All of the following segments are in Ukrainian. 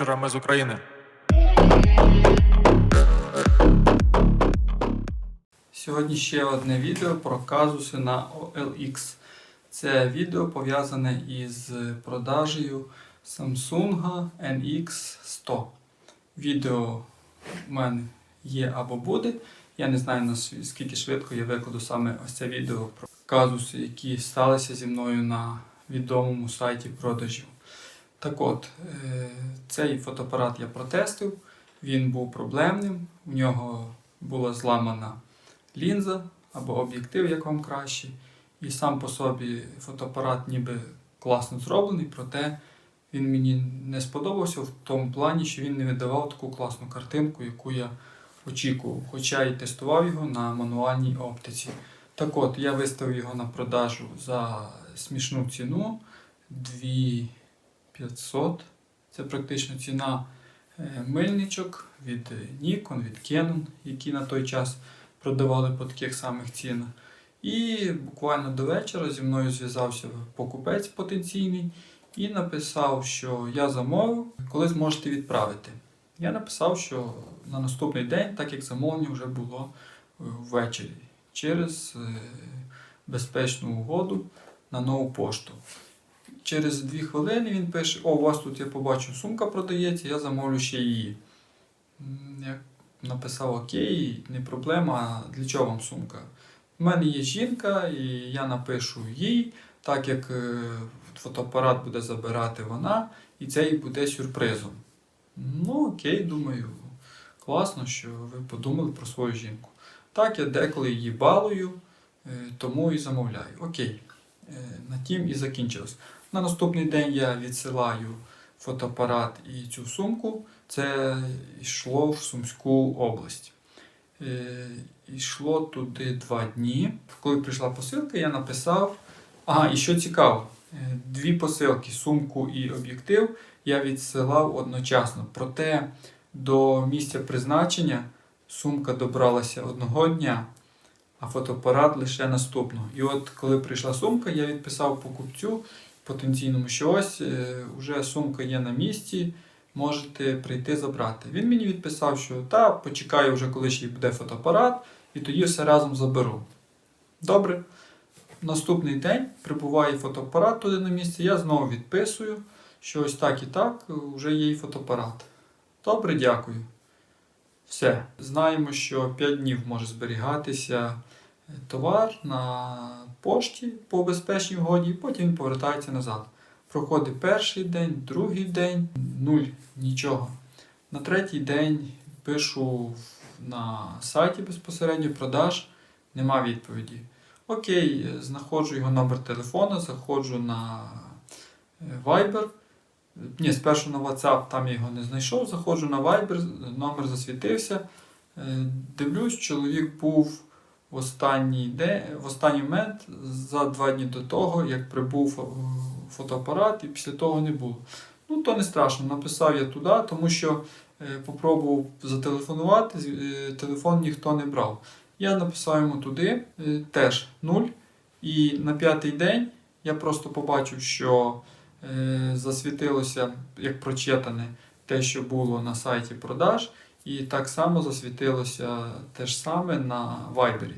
вечора. З України. Сьогодні ще одне відео про казуси на OLX. Це відео пов'язане із продажею Samsung NX100. Відео в мене є або буде. Я не знаю наскільки швидко я викладу саме ось це відео про казуси, які сталися зі мною на відомому сайті продажів. Так от, е, цей фотоапарат я протестив, він був проблемним, у нього була зламана лінза або об'єктив, як вам краще. І сам по собі фотоапарат ніби класно зроблений, проте він мені не сподобався в тому плані, що він не видавав таку класну картинку, яку я очікував, хоча і тестував його на мануальній оптиці. Так от, я виставив його на продажу за смішну ціну 2500. Це практично ціна е, мильничок від Nikon, від Canon, які на той час продавали по таких самих цінах. І буквально до вечора зі мною зв'язався покупець потенційний і написав, що я замовив, коли зможете відправити. Я написав, що на наступний день, так як замовлення вже було е, ввечері, через е, безпечну угоду на нову пошту. Через дві хвилини він пише: О, у вас тут я побачив, сумка продається, я замовлю ще її. Я написав Окей, не проблема, для чого вам сумка? У мене є жінка, і я напишу їй, так як е, фотоапарат буде забирати вона, і це їй буде сюрпризом. Ну, окей, думаю, класно, що ви подумали про свою жінку. Так, я деколи її балую, е, тому і замовляю. Окей. Е, На тім і закінчилось. На наступний день я відсилаю фотоапарат і цю сумку. Це йшло в Сумську область. Е, Йшло туди два дні. Коли прийшла посилка, я написав. Ага, і що цікаво, е, дві посилки, сумку і об'єктив, я відсилав одночасно. Проте до місця призначення сумка добралася одного дня, а фотоапарат лише наступного. І от коли прийшла сумка, я відписав покупцю потенційному, що ось е, вже сумка є на місці, можете прийти забрати. Він мені відписав, що та, почекаю вже, коли ще буде фотоапарат, і тоді все разом заберу. Добре. Наступний день прибуває фотоапарат туди на місце, я знову відписую, що ось так і так вже є і фотоапарат. Добре, дякую. Все. Знаємо, що 5 днів може зберігатися товар на пошті по безпечній угоді, потім він повертається назад. Проходить перший день, другий день, нуль, нічого. На третій день пишу на сайті безпосередньо продаж, нема відповіді. Окей, знаходжу його номер телефона, заходжу на е, Viber. Ні, спершу на WhatsApp, там я його не знайшов, заходжу на Viber, номер засвітився. Е, Дивлюсь, чоловік був в останній, день, в останній момент за два дні до того, як прибув е, фотоапарат, і після того не було. Ну, то не страшно, написав я туди, тому що е, попробував зателефонувати, е, телефон ніхто не брав. Я написав йому туди теж нуль. І на п'ятий день я просто побачив, що засвітилося як прочитане те, що було на сайті продаж, і так само засвітилося те ж саме на Viber.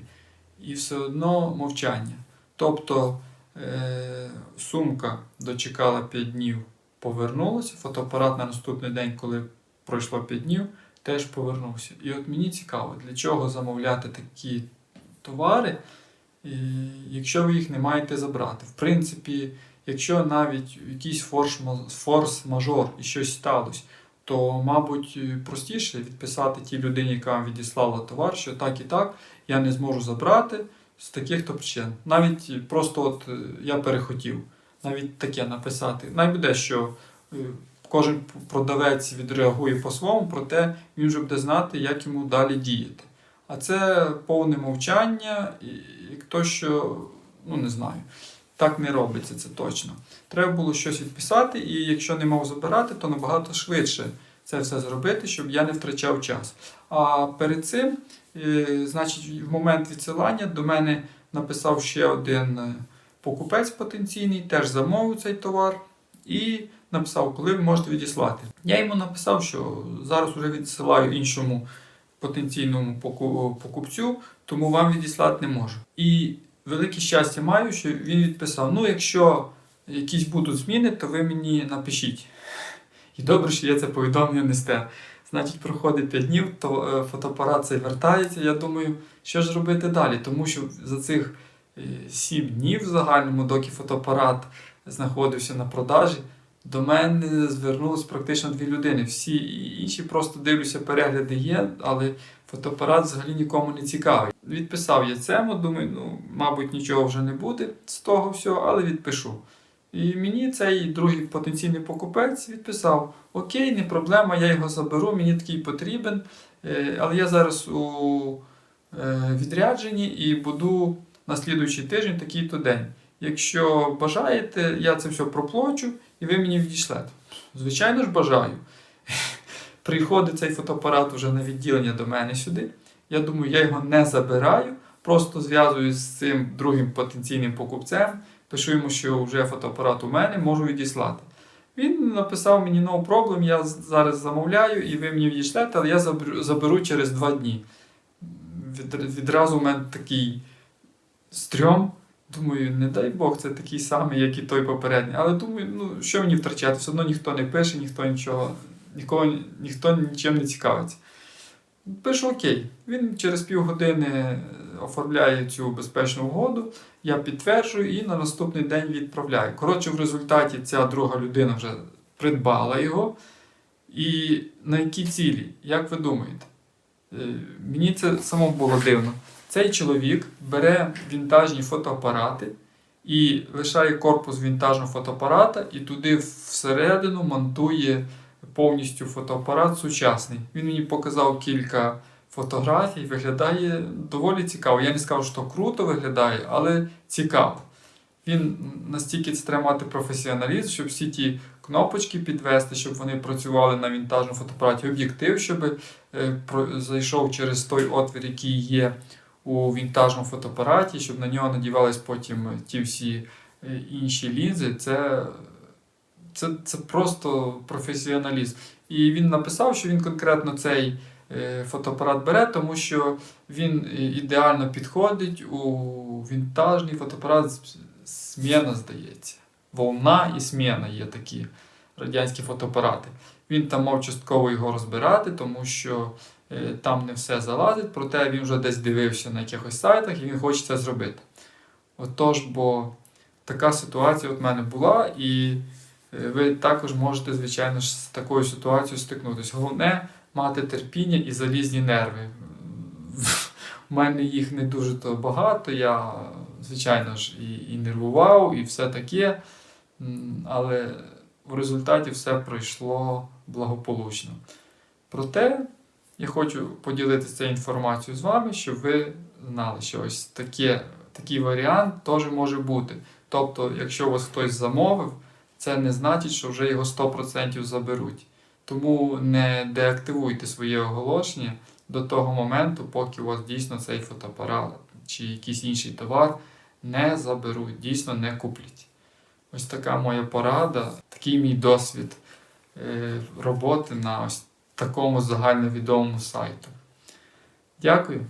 І все одно мовчання. Тобто е, сумка дочекала 5 днів, повернулася, фотоапарат на наступний день, коли пройшло 5 днів, теж повернувся. І от мені цікаво, для чого замовляти такі товари, якщо ви їх не маєте забрати. В принципі, якщо навіть якийсь форс- форс-мажор і щось сталося, то, мабуть, простіше відписати тій людині, яка вам відіслала товар, що так і так я не зможу забрати з таких-то причин. Навіть просто от е, я перехотів навіть таке написати. Найбуде, що е, кожен продавець відреагує по-своєму, проте він вже буде знати, як йому далі діяти. А це повне мовчання, і, то, що, ну не знаю, так не робиться, це точно. Треба було щось відписати, і якщо не мав забирати, то набагато швидше це все зробити, щоб я не втрачав час. А перед цим, е, значить, в момент відсилання до мене написав ще один е, покупець потенційний, теж замовив цей товар. І написав, коли ви можете відіслати. Я йому написав, що зараз вже відсилаю іншому потенційному покупцю, тому вам відіслати не можу. І велике щастя маю, що він відписав: ну, якщо якісь будуть зміни, то ви мені напишіть. І добре, що я це повідомлення не стер. Значить, проходить 5 днів, то е, фотоапарат цей вертається. Я думаю, що ж робити далі? Тому що за цих 7 днів в загальному, доки фотоапарат знаходився на продажі, до мене звернулось практично дві людини. Всі інші просто дивлюся, перегляди є, але фотоапарат взагалі нікому не цікавий. Відписав я цьому, думаю, ну, мабуть, нічого вже не буде з того всього, але відпишу. І мені цей другий потенційний покупець відписав: Окей, не проблема, я його заберу, мені такий потрібен. Е, Але я зараз у е, відрядженні і буду на слідуючий тиждень такий-то день. Якщо бажаєте, я це все проплачу і ви мені відійшлете. Звичайно ж, бажаю. Приходить цей фотоапарат уже на відділення до мене сюди. Я думаю, я його не забираю, просто зв'язуюсь з цим другим потенційним покупцем, пишу йому, що вже фотоапарат у мене, можу відіслати. Він написав мені no problem, я зараз замовляю і ви мені відійшлете, але я заберу, через два дні. Від, відразу в мене такий стрьом. Думаю, не дай Бог, це такий самий, як і той попередній. Але думаю, ну що мені втрачати? Все одно ніхто не пише, ніхто нічого, нікого, ніхто нічим не цікавиться. Пишу окей. Він через півгодини оформляє цю безпечну угоду, я підтверджую і на наступний день відправляю. Коротше, в результаті ця друга людина вже придбала його. І на які цілі? Як ви думаєте? Е, Мені це само було дивно. Цей чоловік бере вінтажні фотоапарати і лишає корпус вінтажного фотоапарата і туди всередину монтує повністю фотоапарат сучасний. Він мені показав кілька фотографій, виглядає доволі цікаво. Я не скажу, що круто виглядає, але цікаво. Він настільки це треба мати професіоналізм, щоб всі ті кнопочки підвести, щоб вони працювали на вінтажному фотоапараті, об'єктив, щоб е, зайшов через той отвір, який є у вінтажному фотоапараті, щоб на нього надівались потім ті всі е, інші лінзи. Це, це, це просто професіоналізм. І він написав, що він конкретно цей е, фотоапарат бере, тому що він е, ідеально підходить у вінтажний фотоапарат Смена, здається. Волна і смена є такі радянські фотоапарати. Він там мав частково його розбирати, тому що е, там не все залазить, проте він вже десь дивився на якихось сайтах і він хоче це зробити. Отож, бо така ситуація от в мене була, і е, ви також можете, звичайно з такою ситуацією стикнутися. Головне мати терпіння і залізні нерви. У мене їх не дуже то багато, я, звичайно ж, і, і нервував, і все таке. Але в результаті все пройшло благополучно. Проте я хочу поділитися цією інформацією з вами, щоб ви знали, що ось таке, такий варіант теж може бути. Тобто, якщо вас хтось замовив, це не значить, що вже його 100% заберуть. Тому не деактивуйте своє оголошення до того моменту, поки у вас дійсно цей фотоапарат чи якийсь інший товар не заберуть, дійсно не куплять. Ось така моя порада, такий мій досвід е, роботи на ось такому загальновідомому сайту. Дякую.